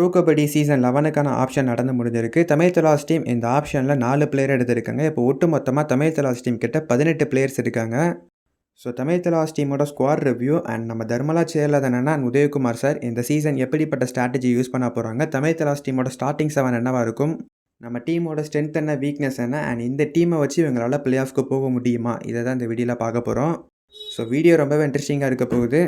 Bro kabaddi season லெவனுக்கான option நடந்து முடிஞ்சிருக்கு. தமிழ் தலாஸ் டீம் இந்த ஆப்ஷனில் நாலு பிளேயர் எடுத்திருக்காங்க. இப்போ ஒட்டு மொத்தமாக தமிழ் தலாஸ் டீம் கிட்ட பதினெட்டு பிளேயர்ஸ் இருக்காங்க. ஸோ தமிழ் தலாஸ் டீமோட ஸ்குவாட் ரிவ்யூ அண்ட் நம்ம தர்மலா சேர்ல தானே உதயகுமார் சார் இந்த சீசன் எப்படிப்பட்ட ஸ்ட்ராட்டஜி யூஸ் பண்ண போகிறாங்க தமிழ் தலாஸ் டீமோட ஸ்டார்டிங் செவன் என்னவா இருக்கும்? நம்ம டீமோட ஸ்ட்ரென்த் என்ன வீக்னஸ் என்ன? அண்ட் இந்த டீமை வச்சு இவங்களால் பிளே ஆஃப்க்கு போக முடியுமா? இதை தான் இந்த வீடியோவில் பார்க்க போகிறோம் ஸோ வீடியோ ரொம்பவே இன்ட்ரெஸ்டிங்காக இருக்க போகுது.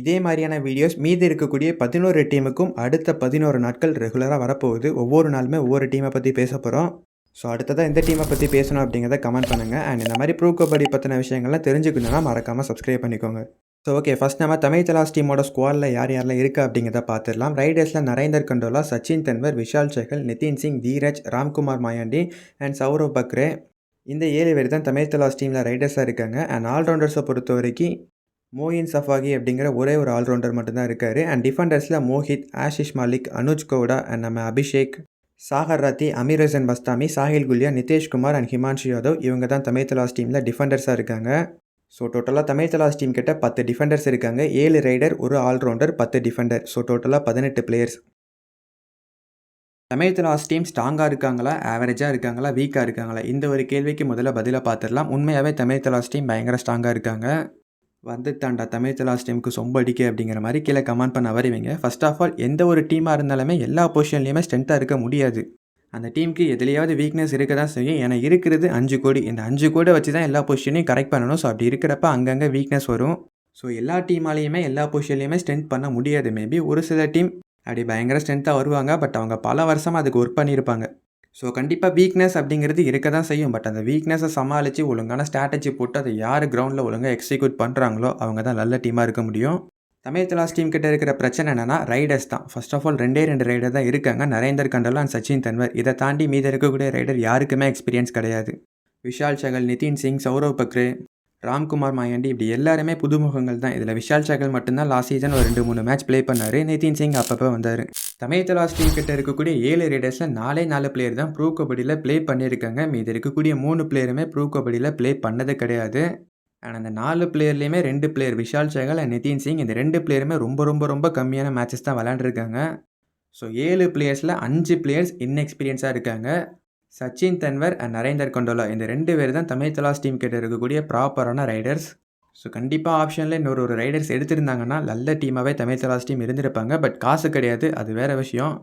இதே மாதிரியான வீடியோஸ் மீதி இருக்கக்கூடிய பதினோரு டீமுக்கும் அடுத்த பதினோரு நாட்கள் ரெகுலராக வரப்போகுது. ஒவ்வொரு நாளுமே ஒவ்வொரு டீமை பற்றி பேச போகிறோம் ஸோ அடுத்ததாக எந்த டீமை பற்றி பேசணும் அப்படிங்கிறத கமெண்ட் பண்ணுங்கள் அண்ட் இந்த மாதிரி ப்ரூ கபடி பற்றின விஷயங்கள்லாம் தெரிஞ்சுக்கணுன்னா மறக்காமல் சப்ஸ்கிரைப் பண்ணிக்கோங்க. ஸோ ஓகே ஃபஸ்ட் நம்ம தமிழ் தலாஸ் டீமோட ஸ்குவாடில் யார் யாரெல்லாம் இருக்குது அப்படிங்கிறத பார்த்துடலாம் ரைடர்ஸில் நரேந்தர் கண்டோலா சச்சின் தென்வர் விஷால் சேகல் நிதின் சிங் தீரஜ் ராம்குமார் மாயாண்டி அண்ட் சௌரவ் பக்ரே. இந்த ஏழு பேர் தான் தமிழ் தலாஸ் டீமில் ரைடர்ஸாக இருக்காங்க. அண்ட் ஆல்ரவுண்டர்ஸை பொறுத்த வரைக்கும் மோயின் சஃபாகி அப்படிங்கிற ஒரே ஒரு ஆல்ரவுண்டர் மட்டும்தான் இருக்கார். அண்ட் டிஃபெண்டர்ஸில் மோஹித் ஆஷிஷ் மாலிக் அனுஜ் கவுடா அண்ட் நம்ம அபிஷேக் சாகர் ராத்தி அமீர் ஹசன் பஸ்தாமி சாஹில் குல்யா நிதேஷ்குமார் அண்ட் ஹிமான்ஷு யாதவ் இவங்க தான் தமிழ் தலாஸ் டீமில் டிஃபெண்டர்ஸாக இருக்காங்க. ஸோ டோட்டலாக தமிழ் தலாஸ் டீம் கிட்ட பத்து டிஃபெண்டர்ஸ் இருக்காங்க. ஏழு ரைடர் ஒரு ஆல்ரவுண்டர் பத்து டிஃபெண்டர் ஸோ டோட்டலாக பதினெட்டு பிளேயர்ஸ் தமிழ் தலாஸ் டீம் ஸ்ட்ராங்காக இருக்காங்களா? ஆவரேஜாக இருக்காங்களா? வீக்காக இருக்காங்களா? இந்த ஒரு கேள்விக்கு முதல்ல பதிலாக பார்த்துடலாம். உண்மையாகவே தமிழ் தலாஸ் டீம் பயங்கர ஸ்ட்ராங்காக இருக்காங்க. வந்து தாண்டா தமிழ் லாஸ்ட் டைமுக்கு சொம்ப அடிக்க அப்படிங்கிற மாதிரி கீழே கமெண்ட் பண்ண வரைவீங்க. ஃபர்ஸ்ட் ஆஃப் ஆல் எந்த ஒரு டீமாக இருந்தாலுமே எல்லா பொசிஷன்லேயுமே ஸ்ட்ரென்த்தாக இருக்க முடியாது. அந்த டீமுக்கு எதுலையாவது வீக்னஸ் இருக்க தான் செய்யும். ஏன்னா இருக்கிறது அஞ்சு கோடி. இந்த அஞ்சு கோடை வச்சு தான் எல்லா பொசிஷனையும் கரெக்ட் பண்ணணும். ஸோ அப்படி இருக்கிறப்ப அங்கங்கே வீக்னஸ் வரும். ஸோ எல்லா டீமாலேயுமே எல்லா பொசிஷன்லையுமே ஸ்ட்ரென்த் பண்ண முடியாது. மேபி ஒரு சில டீம் அப்படி பயங்கர ஸ்ட்ரென்த்தாக வருவாங்க. பட் அவங்க பல வருஷமாக அதுக்கு ஒர்க் பண்ணியிருப்பாங்க. ஸோ கண்டிப்பாக வீக்னஸ் அப்படிங்கிறது இருக்க தான் செய்யும். பட் அந்த வீக்னஸை சமாளித்து ஒழுங்கான ஸ்ட்ராட்டஜி போட்டு அதை யார் கிரவுண்டில் ஒழுங்காக எக்ஸிக்யூட் பண்ணுறாங்களோ அவங்க தான் நல்ல டீமாக இருக்க முடியும். தமிழ் தலாஸ் டீம் கிட்ட இருக்கிற பிரச்சனை என்னன்னா ரைடர்ஸ் தான். ஃபர்ஸ்ட் ஆஃப் ஆல் ரெண்டே ரெண்டு ரைடர் தான் இருக்காங்க. நரேந்தர் கண்டலா அண்ட் சச்சின் தன்வர். இதை தாண்டி மீதி இருக்கக்கூடிய ரைடர் யாருக்குமே எக்ஸ்பீரியன்ஸ் கிடையாது. விஷால் சகல் நிதின் சிங் சௌரவ் பக்ரே ராம்குமார் மாயாண்டி இப்படி எல்லாருமே புதுமுகங்கள் தான். இதில் விஷால் சகல் மட்டும்தான் லாஸ்ட் சீசன் ஒரு ரெண்டு மூணு மேட்ச் ப்ளே பண்ணார். நிதின் சிங் அப்பப்போ வந்தார். தமிழ் தலாஸ் டீம் கிட்ட இருக்கக்கூடிய ஏழு ரைடர்ஸில் நாலே நாலு பிளேயர் தான் ப்ரூ கபடியில் ப்ளே பண்ணியிருக்காங்க. மீது இருக்கக்கூடிய மூணு பிளேயருமே ப்ரூ கபடியில் ப்ளே பண்ணது கிடையாது. அண்ட் அந்த நாலு பிளேயர்லேயுமே ரெண்டு பிளேயர் விஷால் சேகல் அண்ட் நிதின் சிங் இந்த ரெண்டு பிளேயருமே ரொம்ப ரொம்ப ரொம்ப கம்மியான மேட்சஸ் தான் விளாண்டுருக்காங்க ஸோ ஏழு பிளேயர்ஸில் அஞ்சு பிளேயர்ஸ் இன்எக்ஸ்பீரியன்ஸாக இருக்காங்க. சச்சின் தன்வர் அண்ட் நரேந்தர் கொண்டோலா இந்த ரெண்டு பேர் தான் தமிழ் தலாஸ் டீம் கிட்ட இருக்கக்கூடிய ப்ராப்பரான ரைடர்ஸ் ஸோ கண்டிப்பாக ஆப்ஷனில் இன்னொரு ஒரு ரைடர்ஸ் எடுத்திருந்தாங்கன்னா நல்ல டீமாகவே தமிழ் தலாஸ் டீம் இருந்திருப்பாங்க. பட் காசு கிடையாது அது வேறு விஷயம்.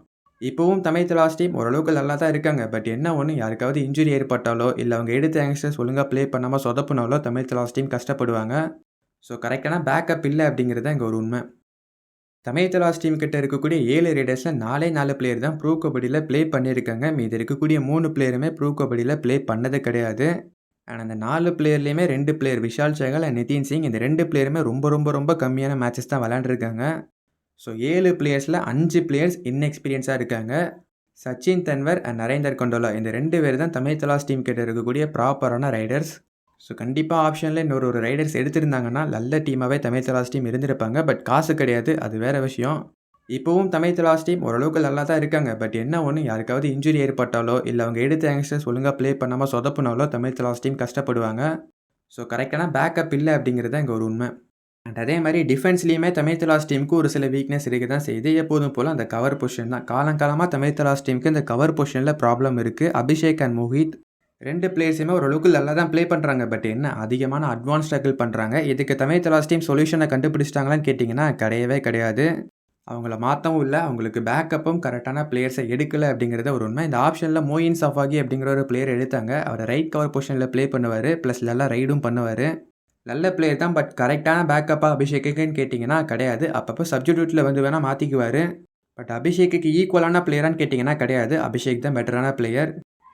இப்போவும் தமிழ் தலாஸ் டீம் ஓரளவுக்கு நல்லா தான் இருக்காங்க. பட் என்ன ஒன்று யாருக்காவது இன்ஜுரி ஏற்பட்டாலோ இல்லை அவங்க எடுத்த யங்ஸ்டர்ஸ் ஒழுங்காக ப்ளே பண்ணாமல் சொதப்புனாலோ தமிழ் தலாஸ் டீம் கஷ்டப்படுவாங்க. ஸோ கரெக்டான பேக்கப் இல்லை அப்படிங்கிறது தான் இங்கே ஒரு உண்மை. தமிழ் தலாஸ் டீம் கிட்ட இருக்கக்கூடிய ஏழு ரைடர்ஸில் நாலே நாலு பிளேயர் தான் ப்ரூ கபடியில் ப்ளே பண்ணியிருக்காங்க. மீது இருக்கக்கூடிய மூணு பிளேயருமே ப்ரூ கபடியில் ப்ளே பண்ணது கிடையாது. அண்ட் அந்த நாலு பிளேயர்லேயுமே ரெண்டு பிளேயர் விஷால் சேகல் அண்ட் நிதின் சிங் இந்த ரெண்டு பிளேயருமே ரொம்ப ரொம்ப ரொம்ப கம்மியான மேட்சஸ் தான் விளாண்டுருக்காங்க ஸோ ஏழு பிளேயர்ஸில் அஞ்சு பிளேயர்ஸ் இன்எக்ஸ்பீரியன்ஸாக இருக்காங்க. சச்சின் தன்வர் அண்ட் நரேந்தர் கொண்டோலா இந்த ரெண்டு பேர் தான் தமிழ் தலாஸ் டீம் கிட்ட இருக்கக்கூடிய ப்ராப்பரான ரைடர்ஸ் ஸோ கண்டிப்பாக ஆப்ஷனில் இன்னொரு ஒரு ரைடர்ஸ் எடுத்திருந்தாங்கன்னா நல்ல டீமாகவே தமிழ் தலாஸ் டீம் இருந்திருப்பாங்க. பட் காசு கிடையாது அது வேறு விஷயம். இப்போவும் தமிழ் தலாஸ் டீம் ஓரளவுக்கு நல்லா தான் இருக்காங்க. பட் என்ன ஒன்று யாருக்காவது இன்ஜுரி ஏற்பட்டாலோ இல்லை அவங்க எடுத்த யங்ஸ்டர்ஸ் ஒழுங்காக ப்ளே பண்ணாமல் சொதப்புனாலோ தமிழ் தலாஸ் டீம் கஷ்டப்படுவாங்க. ஸோ கரெக்டான பேக்கப் இல்லை அப்படிங்கிறது தான் இங்கே ஒரு உண்மை. அண்ட் அதே மாதிரி டிஃபென்ஸ்லேயுமே தமிழ் தலாஸ் டீமுக்கு ஒரு சில வீக்னஸ் இருக்க தான் செய்யுது எப்போதும் போல் அந்த கவர் பொசிஷன் தான். காலங்காலமாக தமிழ் தலாஸ் டீமுக்கு இந்த கவர் பொசிஷனில் ப்ராப்ளம் இருக்குது அபிஷேக் அண்ட் மோஹித் ரெண்டு பிளேயர்ஸுமே ஓரளவுக்கு நல்லா தான் ப்ளே பண்ணுறாங்க பட் என்ன அதிகமான அட்வான்ஸ் டேக்கிள் பண்ணுறாங்க இதுக்கு தமிழ் தலாஸ் டீம் சொல்யூஷனை கண்டுபிடிச்சிட்டாங்களான்னு கேட்டிங்கன்னா கிடையவே கிடையாது. அவங்கள மாற்றவும் இல்லை அவங்களுக்கு பேக்கப்பும் கரெக்டான பிளேயர்ஸை எடுக்கலை அப்படிங்கிறத ஒரு உண்மை. இந்த ஆப்ஷனில் மோயின் சஃபாகி அப்படிங்கிற ஒரு பிளேயர் எடுத்தாங்க. அவர் ரைட் கவர் பொசிஷனில் ப்ளே பண்ணுவார். ப்ளஸ் நல்லா ரைடும் பண்ணுவார். நல்ல பிளேயர் தான் பட் கரெக்டான பேக்கப்பாக அபிஷேக்குன்னு கேட்டிங்கன்னா கிடையாது. அப்பப்போ சப்ஜிடியூட்டில் வந்து வேணால் மாற்றிக்குவார் பட் அபிஷேக்குக்கு ஈக்குவலான பிளேயரான்னு கேட்டிங்கன்னா கிடையாது. அபிஷேக் தான் பெட்டரான பிளேயர்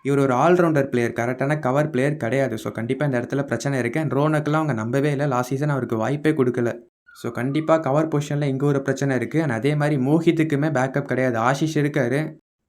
இவர் ஒரு ஆல்ரவுண்டர் பிளேயர் கரெக்டான கவர் பிளேயர் கிடையாது. ஸோ கண்டிப்பாக இந்த இடத்துல பிரச்சனை இருக்குது அண்ட் ரோனக்கெலாம் அவங்க நம்பவே இல்லை. லாஸ்ட் சீசன் அவருக்கு வாய்ப்பே கொடுக்கல. ஸோ கண்டிப்பாக கவர் பொசிஷனில் இங்கே ஒரு பிரச்சனை இருக்குது அண்ட் அதே மாதிரி மோஹித்துக்குமே பேக்கப் கிடையாது. ஆஷிஷ் இருக்கார்.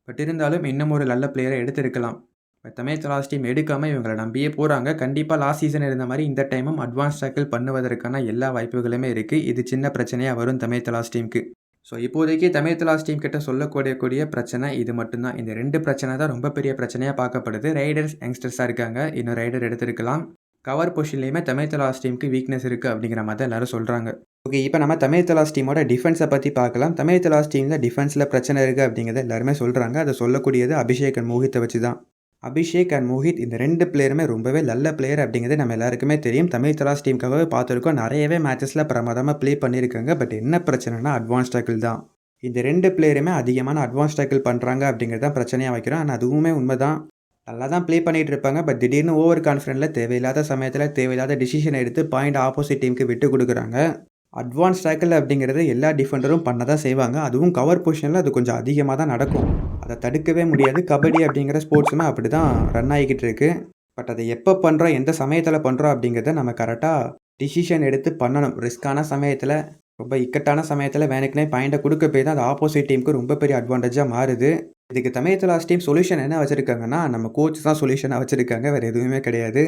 பட் இருந்தாலும் இன்னும் ஒரு நல்ல பிளேயரை எடுத்திருக்கலாம். பட் தமிழ் டீம் எடுக்காமல் இவங்களை நம்பியே போகிறாங்க கண்டிப்பாக லாஸ்ட் சீசன் இருந்த மாதிரி இந்த டைமும் அட்வான்ஸ் டேக்கிள் பண்ணுவதற்கான எல்லா வாய்ப்புகளுமே இருக்குது இது சின்ன பிரச்சனையாக வரும் தமிழ் லாஸ்ட் டீமுக்கு ஸோ இப்போதைக்கு தமிழ் தலாஸ் டீம் கிட்ட சொல்லக்கூடிய கூடிய பிரச்சனை இது மட்டும்தான். இந்த ரெண்டு பிரச்சனை தான் ரொம்ப பெரிய பிரச்சனையாக பார்க்கப்படுது. ரைடர்ஸ் யங்ஸ்டர்ஸாக இருக்காங்க. இன்னும் ரைடர் எடுத்திருக்கலாம். கவர் பொஷன்லேயுமே தமிழ் தலாஸ் டீமுக்கு வீக்னஸ் இருக்குது அப்படிங்கிற மாதிரி தான் எல்லோரும் சொல்கிறாங்க ஓகே இப்போ நம்ம தமிழ் தலாஸ் டீமோட டிஃபென்ஸை பற்றி பார்க்கலாம். தமிழ் தலாஸ் டீமில் டிஃபென்ஸில் பிரச்சனை இருக்குது அப்படிங்கிறத எல்லாருமே சொல்கிறாங்க அதை சொல்லக்கூடியது அபிஷேக் மோகித்தை வச்சு தான் அபிஷேக் அண்ட் மோஹித் இந்த ரெண்டு பிளேயருமே ரொம்பவே நல்ல பிளேயர் அப்படிங்கிறது நம்ம எல்லாருக்குமே தெரியும். தமிழ் தலாஸ் டீமுக்காகவே பார்த்துருக்கோம். நிறையவே மேட்சஸில் பிரமாதமாக ப்ளே பண்ணியிருக்காங்க. பட் என்ன பிரச்சனைனா அட்வான்ஸ் டேக்கிள் தான். இந்த ரெண்டு பிளேயருமே அதிகமான அட்வான்ஸ் டேக்கிள் பண்ணுறாங்க அப்படிங்கிறது தான் பிரச்சனையாக வைக்கிறோம். ஆனால் அதுவுமே உண்மை தான் நல்லா தான் ப்ளே பண்ணிகிட்டு இருப்பாங்க. பட் திடீர்னு ஓவர் கான்ஃபிடென்ட்டில் தேவையில்லாத சமயத்தில் தேவையில்லாத டிசிஷன் எடுத்து பாயிண்ட் ஆப்போசிட் டீமுக்கு விட்டு கொடுக்குறாங்க. அட்வான்ஸ் டேக்கிள் அப்படிங்கிறது எல்லா டிஃபெண்டரும் பண்ண தான் செய்வாங்க. அதுவும் கவர் பொசிஷனில் அது கொஞ்சம் அதிகமாக தான் நடக்கும். அதை தடுக்கவே முடியாது. கபடி அப்படிங்கிற ஸ்போர்ட்ஸுமே அப்படி தான் ரன் ஆகிக்கிட்டு இருக்கு. பட் அதை எப்போ பண்ணுறோம் எந்த சமயத்தில் பண்ணுறோம் அப்படிங்கிறத நம்ம கரெக்டாக டிசிஷன் எடுத்து பண்ணணும். ரிஸ்க்கான சமயத்தில் ரொம்ப இக்கட்டான சமயத்தில் வேணுக்குனே பாயிண்டை கொடுக்க போய் தான் அது ஆப்போசிட் டீமுக்கு ரொம்ப பெரிய அட்வான்டேஜாக மாறுது. இதுக்கு தமிழ் லாஸ்ட் டீம் சொல்யூஷன் என்ன வச்சுருக்காங்கன்னா நம்ம கோச் தான் சொல்யூஷனாக வச்சுருக்காங்க. வேறு எதுவுமே கிடையாது.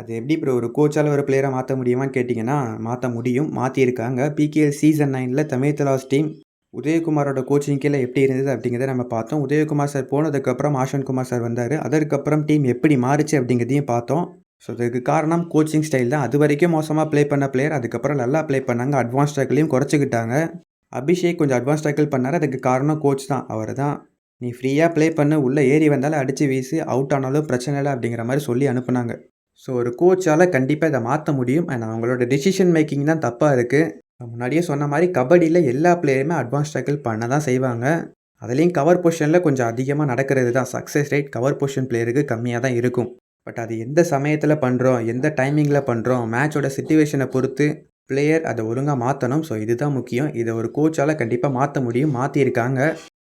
அது எப்படி இப்போ ஒரு கோச்சால் ஒரு பிளேயரை மாற்ற முடியுமான்னு கேட்டிங்கன்னா மாற்ற முடியும். மாற்றியிருக்காங்க பிகேஎல் சீசன் நைனில் தமிழ்த்தலாஸ் டீம் உதயகுமாரோட கோச்சிங் கீழே எப்படி இருந்தது அப்படிங்கிறத நம்ம பார்த்தோம். உதயகுமார் சார் போனதுக்கப்புறம் ஆஷன் குமார் சார் வந்தார். அதற்கப்புறம் டீம் எப்படி மாறுச்சு அப்படிங்கிறதையும் பார்த்தோம். ஸோ அதுக்கு காரணம் கோச்சிங் ஸ்டைல் தான். அது வரைக்கும் மோசமாக ப்ளே பண்ண பிளேயர் அதுக்கப்புறம் நல்லா ப்ளே பண்ணாங்க. அட்வான்ஸ் டேக்கிளையும் குறைச்சிக்கிட்டாங்க. அபிஷேக் கொஞ்சம் அட்வான்ஸ் டேக்கிள் பண்ணார். அதுக்கு காரணம் கோச் தான் அவர் தான் நீ ஃப்ரீயாக ப்ளே பண்ண. உள்ளே ஏறி வந்தாலும் அடித்து வீசி. அவுட் ஆனாலும் பிரச்சனை இல்லை அப்படிங்கிற மாதிரி சொல்லி அனுப்புனாங்க. ஸோ ஒரு கோச்சால் கண்டிப்பாக இதை மாற்ற முடியும். அண்ட் அவங்களோட டெசிஷன் மேக்கிங் தான் தப்பாக இருக்குது முன்னாடியே சொன்ன மாதிரி கபடியில் எல்லா பிளேயருமே அட்வான்ஸ் டேக்கிள் பண்ண தான் செய்வாங்க. அதுலேயும் கவர் பொசிஷனில் கொஞ்சம் அதிகமாக நடக்கிறது தான். சக்ஸஸ் ரேட் கவர் பொசிஷன் பிளேயருக்கு கம்மியாக தான் இருக்கும். பட் அது எந்த சமயத்தில் பண்ணுறோம் எந்த டைமிங்கில் பண்ணுறோம் மேட்சோட சுச்சுவேஷனை பொறுத்து பிளேயர் அதை ஒழுங்காக மாற்றணும் ஸோ இதுதான் முக்கியம். இதை ஒரு கோச்சால் கண்டிப்பாக மாற்ற முடியும் மாற்றியிருக்காங்க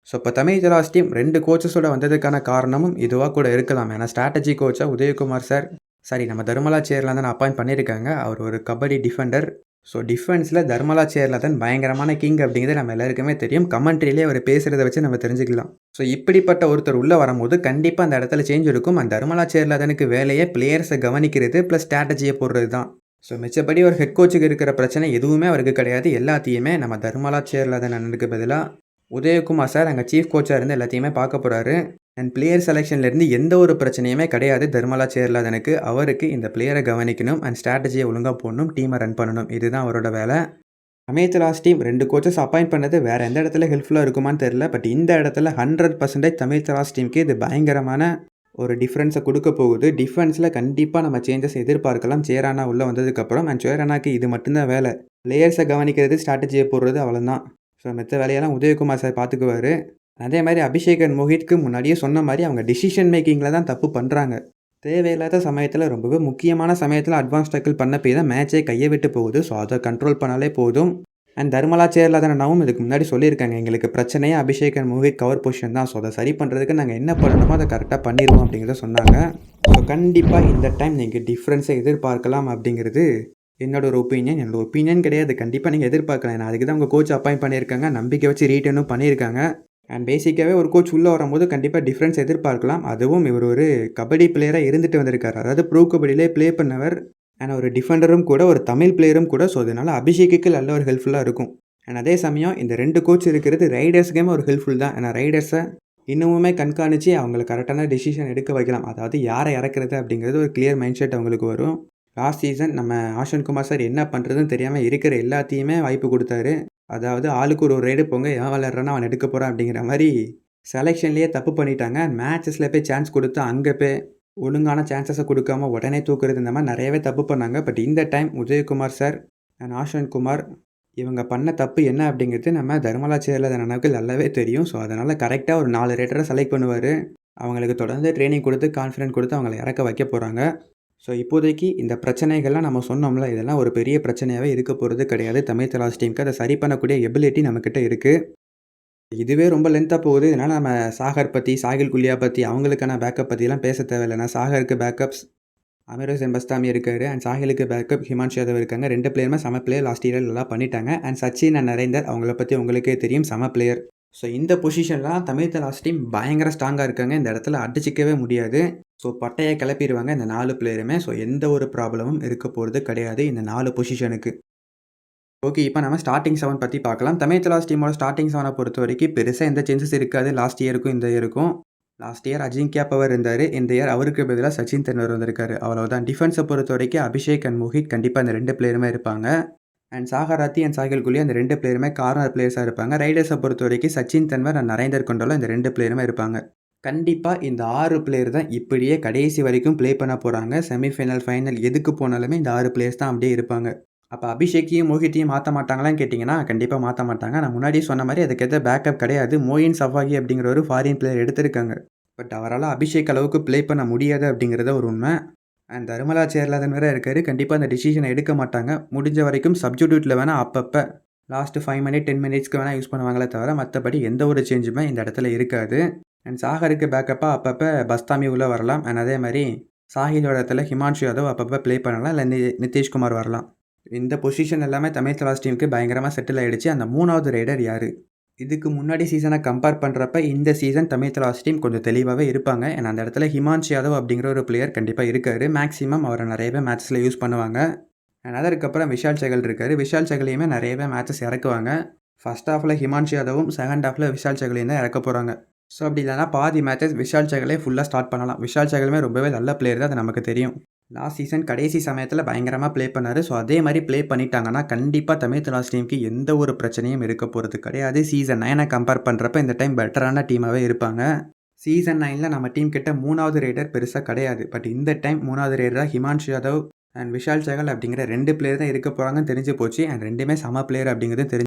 ஸோ இப்போ தமிழ் ஜலாஸ் டீம் ரெண்டு கோச்சஸோட வந்ததுக்கான காரணமும் இதுவாக கூட இருக்கலாம். ஏன்னா ஸ்ட்ராட்டஜி கோச்சாக உதயகுமார் சார் சரி நம்ம தர்மலா சேர்லாம் தான் அப்பாயிண்ட் பண்ணியிருக்காங்க. அவர் ஒரு கபடி டிஃபெண்டர் ஸோ டிஃபென்ஸில் தர்மலா சேர்லதன் பயங்கரமான கிங் அப்படிங்கிறது நம்ம எல்லாருக்குமே தெரியும். கமெண்ட்ரியிலே அவர் பேசுகிறத வச்சு நம்ம தெரிஞ்சுக்கலாம். ஸோ இப்படிப்பட்ட ஒருத்தர் உள்ளே வரும்போது கண்டிப்பாக அந்த இடத்துல சேஞ்ச் இருக்கும். அந்த தர்மலா சேர்லதனுக்கு வேலையை பிளேயர்ஸை கவனிக்கிறது ப்ளஸ் ஸ்ட்ராட்டஜியை போடுறது தான் ஸோ மிச்சப்படி ஒரு ஹெட் கோச்சுக்கு இருக்கிற பிரச்சனை எதுவுமே அவருக்கு கிடையாது. எல்லாத்தையுமே நம்ம தர்மலா சேர்லதன் அண்ணனுக்கு பதிலாக உதயகுமார் சார் அங்கே சீஃப் கோச்சாக இருந்து எல்லாத்தையுமே பார்க்க போகிறாரு அண்ட் பிளேயர் செலெக்ஷன்லேருந்து எந்த ஒரு பிரச்சனையுமே கிடையாது. தர்மலா சேர்லாதனுக்கு அவருக்கு இந்த பிளேயரை கவனிக்கணும் அண்ட் ஸ்ட்ராட்டஜியை ஒழுங்காக போடணும் டீமை ரன் பண்ணணும். இதுதான் அவரோட வேலை. அமேத் லாஸ்ட் டீம் ரெண்டு கோச்சஸ் அப்பாயிண்ட் பண்ணது வேறு எந்த இடத்துல ஹெல்ப்ஃபுல்லாக இருக்குமான்னு தெரில பட் இந்த இடத்துல ஹண்ட்ரட் பர்சன்டேஜ் தமிழ் லாஸ்ட் டீமுக்கு இது பயங்கரமான ஒரு டிஃப்ரென்ஸை கொடுக்க போகுது. டிஃபென்ஸில் கண்டிப்பாக நம்ம சேஞ்சஸ் எதிர்பார்க்கலாம். சேரானா உள்ளே வந்ததுக்கப்புறம் அண்ட் சேரானாக்கு இது மட்டும்தான் வேலை. பிளேயர்ஸை கவனிக்கிறது ஸ்ட்ராட்டஜியை போடுறது அவ்வளோதான் ஸோ மற்ற வேலையெல்லாம் உதயகுமார் சார் பார்த்துக்குவார் அதே மாதிரி அபிஷேக் அண்ட் மோஹித்க்கு முன்னாடியே சொன்ன மாதிரி அவங்க டிசிஷன் மேக்கிங்கில் தான் தப்பு பண்ணுறாங்க தேவையில்லாத சமயத்தில் ரொம்பவே முக்கியமான சமயத்தில் அட்வான்ஸ் டக்கிள் பண்ண போய் தான் மேட்சே கையை விட்டு போகுது. ஸோ அதை கண்ட்ரோல் பண்ணாலே போதும். அண்ட் தர்மலா சேர்லாதனாவும் இதுக்கு முன்னாடி சொல்லியிருக்காங்க. எங்களுக்கு பிரச்சனையே Abhishek and Mohit cover position தான். ஸோ அதை சரி பண்ணுறதுக்கு நாங்கள் என்ன பண்ணணுமோ அதை கரெக்டாக பண்ணிடுவோம் அப்படிங்கிறத சொன்னாங்க. ஸோ கண்டிப்பாக இந்த டைம் நீங்கள் டிஃப்ரென்ஸை எதிர்பார்க்கலாம் அப்படிங்கிறது என்னோட ஒரு ஒப்பீனியன் என்னோட ஒப்பீனியன் கிடையாது. கண்டிப்பாக நீங்கள் எதிர்பார்க்கலாம். நான் அதுக்கு தான் உங்கள் கோச் அப்பாயின் பண்ணியிருக்காங்க. நம்பிக்கை வச்சு ரீட்டனும் பண்ணியிருக்காங்க. அண்ட் பேசிக்காகவே ஒரு கோச் உள்ளே வரும்போது கண்டிப்பாக டிஃப்ரென்ஸ் எதிர்பார்க்கலாம். அதுவும் இவர் ஒரு கபடி பிளேயராக இருந்துட்டு வந்திருக்காரு. அதாவது ப்ரோ கபடியிலே ப்ளே பண்ணவர் அண்ட் ஒரு டிஃபெண்டரும் கூட ஒரு தமிழ் பிளேயரும் கூட. ஸோ அதனால் அபிஷேக்குக்கு நல்ல ஒரு ஹெல்ப்ஃபுல்லாக இருக்கும். அண்ட் அதே சமயம் இந்த ரெண்டு கோச் இருக்கிறது ரைடர்ஸுக்குமே ஒரு ஹெல்ப்ஃபுல் தான். ஏன்னா ரைடர்ஸை இன்னமுமே கண்காணித்து அவங்களை கரெக்டான டெசிஷன் எடுக்க வைக்கலாம். அதாவது யாரை இறக்குறது அப்படிங்கிறது ஒரு கிளியர் மைண்ட் செட் அவங்களுக்கு வரும். லாஸ்ட் சீசன் நம்ம ஆஷன் குமார் சார் என்ன பண்ணுறதுன்னு தெரியாமல் இருக்கிற எல்லாத்தையுமே வாய்ப்பு கொடுத்தாரு. அதாவது ஆளுக்கு ஒரு ரைடு போங்க எவன் விளையாடுறானோ அவன் எடுக்க போகிறான் அப்படிங்கிற மாதிரி செலெக்ஷன்லேயே தப்பு பண்ணிட்டாங்க. மேட்சஸில் போய் சான்ஸ் கொடுத்து அங்கே போய் ஒழுங்கான சான்சஸை கொடுக்காம உடனே தூக்குறது இந்த மாதிரி நிறையவே தப்பு பண்ணாங்க. பட் இந்த time Udayakumar sir and Ashan Kumar இவங்க பண்ண தப்பு என்ன அப்படிங்கிறது நம்ம தர்மலா சேர்ல நமக்கு நல்லாவே தெரியும். ஸோ அதனால் கரெக்டாக ஒரு நாலு ரேட்டரை செலக்ட் பண்ணுவார். அவங்களுக்கு தொடர்ந்து ட்ரைனிங் கொடுத்து கான்ஃபிடென்ட் கொடுத்து அவங்கள இறக்க வைக்க போகிறாங்க ஸோ இப்போதைக்கு இந்த பிரச்சனைகள்லாம் நம்ம சொன்னோம்ல இதெல்லாம் ஒரு பெரிய பிரச்சனையாகவே இருக்க போகிறது கிடையாது. தமிழ் தலாஸ் டீமுக்கு அதை சரி பண்ணக்கூடிய எபிலிட்டி நம்மக்கிட்ட இருக்குது இதுவே ரொம்ப லென்த்தாக போகுது. இதனால் நம்ம சாகர் பற்றி சாகில் குல்லியா பற்றி அவங்களுக்கான பேக்கப் பற்றிலாம் பேச தேவையில்லைனா சாகருக்கு பேக்கப்ஸ் அமீர் எம்பஸ்தாமி இருக்காரு அண்ட் சாஹிலுக்கு பேக்கப் ஹிமான்ஷு யாதவ் இருக்காங்க. ரெண்டு பிளேயருமே சம பிளேயர் லாஸ்ட் இயர் நல்லா பண்ணிட்டாங்க. அண்ட் சச்சின் அண்ட் நரேந்தர் அவங்கள பற்றி உங்களுக்கே தெரியும் சம பிளேயர் ஸோ இந்த பொசிஷன்லாம் தமிழ் தலாஸ் டீம் பயங்கர ஸ்ட்ராங்காக இருக்காங்க. இந்த இடத்துல அடிச்சிக்கவே முடியாது. ஸோ பட்டையை கிளப்பிடுவாங்க இந்த நாலு பிளேயருமே ஸோ எந்த ஒரு ப்ராப்ளமும் இருக்க போகிறது கிடையாது இந்த நாலு பொசிஷனுக்கு ஓகே இப்போ நம்ம ஸ்டார்டிங் செவன் பற்றி பார்க்கலாம். தமிழ் தலாஸ் டீமோட ஸ்டார்டிங் செவனை பொறுத்த வரைக்கும் பெருசாக எந்த சேஞ்சஸ் இருக்காது. லாஸ்ட் இயருக்கும் இந்த இயருக்கும் லாஸ்ட் இயர் அஜிங்கியா பவர் இருந்தார். இந்த இயர் அவருக்கு பதிலாக சச்சின் தெண்டுல்கர் வந்திருக்காரு. அவ்வளோதான் டிஃபென்ஸை பொறுத்த வரைக்கும் அபிஷேக் அண்ட் மோஹித் கண்டிப்பாக அந்த ரெண்டு பிளேயருமே இருப்பாங்க. அண்ட் சாகராத்தி அண்ட் சாகில் குலி அந்த ரெண்டு பிளேயருமே கார்னர் பிளேயர்ஸாக இருப்பாங்க. ரைடர்ஸை பொறுத்த வரைக்கும் சச்சின் தன்வர் அண்ட் நரேந்தர் கொண்டாலும் இந்த ரெண்டு பிளேயருமே இருப்பாங்க. கண்டிப்பாக இந்த ஆறு பிளேயர் தான் இப்படியே கடைசி வரைக்கும் ப்ளே பண்ண போகிறாங்க செமிஃபைனல் ஃபைனல் எதுக்கு போனாலுமே இந்த ஆறு பிளேயர்ஸ் தான் அப்படியே இருப்பாங்க. அப்போ அபிஷேக்கையும் மோஹித்தையும் மாற்ற மாட்டாங்களான்னு கேட்டிங்கன்னா கண்டிப்பாக மாற்ற மாட்டாங்க. நான் முன்னாடியே சொன்ன மாதிரி அதுக்கேற்ற பேக்கப் கிடையாது. மோயின் சஃபாகி அப்படிங்கிற ஒரு ஃபாரின் பிளேயர் எடுத்திருக்காங்க. பட் அவரால் அபிஷேக் அளவுக்கு ப்ளே பண்ண முடியாது அப்படிங்கிறத ஒரு உண்மை. அண்ட் தர்மலா சேர்லாதன் வேறு இருக்கார். கண்டிப்பாக அந்த டிசிஷனை எடுக்க மாட்டாங்க. முடிஞ்ச வரைக்கும் சப்ஜிடியூட்டில் வேணால் அப்பப்போ லாஸ்ட்டு ஃபைவ் மினிட் டென் மினிட்ஸ்க்கு வேணால் யூஸ் பண்ணுவாங்களே தவிர மற்றபடி எந்த ஒரு சேஞ்சுமே இந்த இடத்துல இருக்காது. அண்ட் சாகருக்கு பேக்கப்பாக அப்பப்போ பஸ்தாமி உள்ளே வரலாம். அண்ட் அதே மாதிரி சாஹிலோட இடத்துல ஹிமான்ஷு யாதவ் அப்பப்போ ப்ளே பண்ணலாம். இல்லை நி நிதிஷ்குமார் வரலாம். இந்த பொசிஷன் எல்லாமே தமிழ் தலாஸ் டீமுக்கு பயங்கரமாக செட்டில் ஆகிடுச்சு அந்த மூணாவது ரைடர் யார்? இதுக்கு முன்னாடி சீசனை கம்பேர் பண்ணுறப்ப இந்த சீசன் தமிழ் தலாஸ் டீம் கொஞ்சம் தெளிவாகவே இருப்பாங்க. ஏன்னா அந்த இடத்துல ஹிமான்ஷ் யாதவ் அப்படிங்கிற ஒரு பிளேயர் கண்டிப்பாக இருக்கார். மேக்ஸிமம் அவரை நிறையவே மேட்ச்சில் யூஸ் பண்ணுவாங்க. அதற்கப்புறம் விஷால் சகல் இருக்கார். விஷால் சகலையுமே நிறையவே மேட்சஸ் இறக்குவாங்க. ஃபஸ்ட் ஹாஃபில் ஹிமான்ஷ் யாதவும் செகண்ட் ஹாஃபில் விஷால் சகலையும் தான் இறக்க போகிறாங்க ஸோ அப்படி இல்லைனா பாதி மேட்சஸ் விஷால் சகலே ஃபுல்லாக ஸ்டார்ட் பண்ணலாம். விஷால் சகலுமே ரொம்பவே நல்ல பிளேயர் தான் அது நமக்கு தெரியும். லாஸ்ட் சீசன் கடைசி சமயத்தில் பயங்கரமாக ப்ளே பண்ணார். ஸோ அதே மாதிரி ப்ளே பண்ணிட்டாங்கன்னா கண்டிப்பாக தமிழ் தலாஸ் டீமுக்கு எந்த ஒரு பிரச்சனையும் இருக்க போகிறது கிடையாது. சீசன் நைனை கம்பேர் பண்ணுறப்ப இந்த டைம் பெட்டரான டீமாகவே இருப்பாங்க. சீசன் நைனில் நம்ம டீம் கிட்ட மூணாவது ரைடர் பெருசாக கிடையாது. பட் இந்த டைம் மூணாவது ரைடராக ஹிமான்ஷு யாதவ் அண்ட் விஷால் சகல் அப்படிங்கிற ரெண்டு பிளேயர் தான் இருக்க போகிறாங்கன்னு தெரிஞ்சு போச்சு. அண்ட் ரெண்டுமே சம பிளேயர் அப்படிங்கிறது தெரிஞ்சு